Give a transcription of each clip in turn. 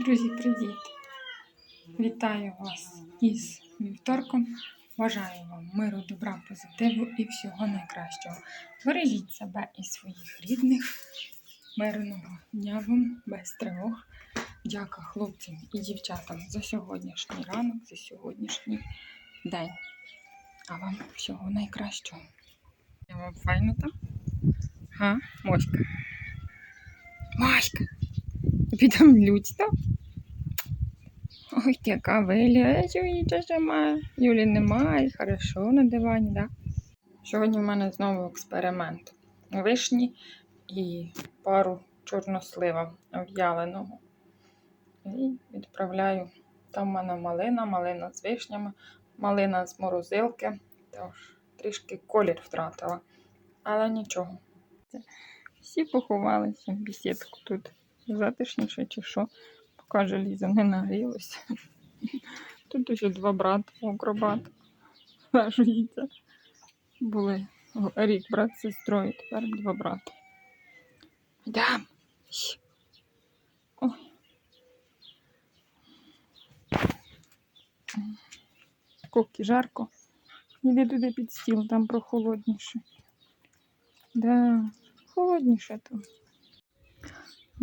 Друзі, привіт! Вітаю вас із вівторком. Бажаю вам миру, добра, позитиву і всього найкращого. Бережіть себе і своїх рідних. Мирного дня вам без тривог. Дяка хлопцям і дівчатам за сьогоднішній ранок, за сьогоднішній день. А вам всього найкращого. Я вам файно там? Га, Моська. Моська! Підам людь там. Ой, ти яка вилізується сама. Юлі немає, хорошо на дивані, так? Сьогодні в мене знову експеримент. Вишні і пару чорнослива в'яленого. І відправляю. Там в мене малина, малина з вишнями, малина з морозилки. Тож трішки колір втратила. Але нічого. Всі поховалися в бесідку тут. Затишніше чи що. Поки желізо не нагрілося. Тут ще два брата акробата вражуються. Були рік брат з сестрою, тепер два брати. Йдем. Ой. Жарко. Іди туди під стіл, там прохолодніше. Да, холодніше там.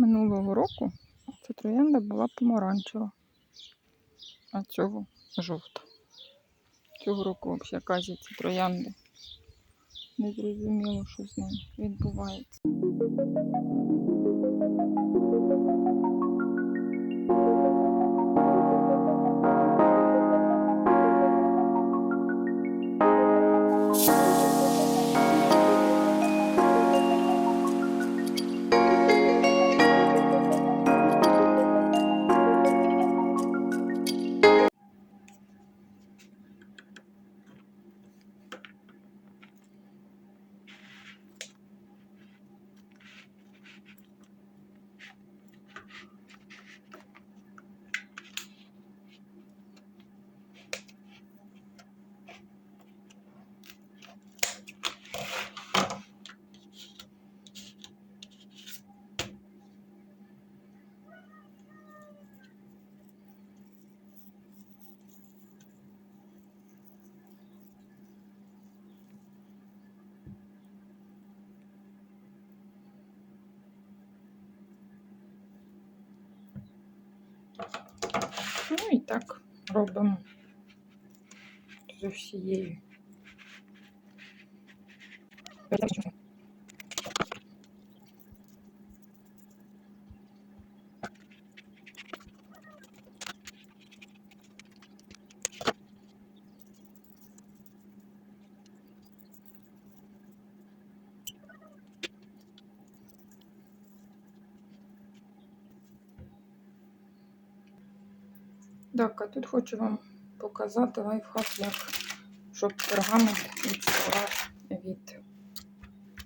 Минулого року ця троянда була помаранчева, а цього жовта. Цього року взагалі казі ці троянди. Не зрозуміло, що з ним відбувається. Ну і так робимо з усією. Так, а тут хочу вам показати лайфхак, як щоб пергамент від стола від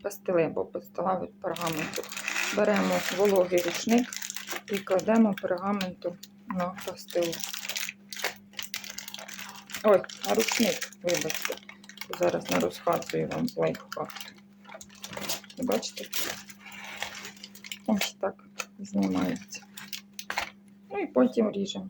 пастили або пастила від пергаменту. Беремо вологий рушник і кладемо пергаменту на пастилу. Ой, на рушник, вибачте. Зараз не розказую вам лайфхак. Бачите? Ось так знімається. Ну і потім ріжемо.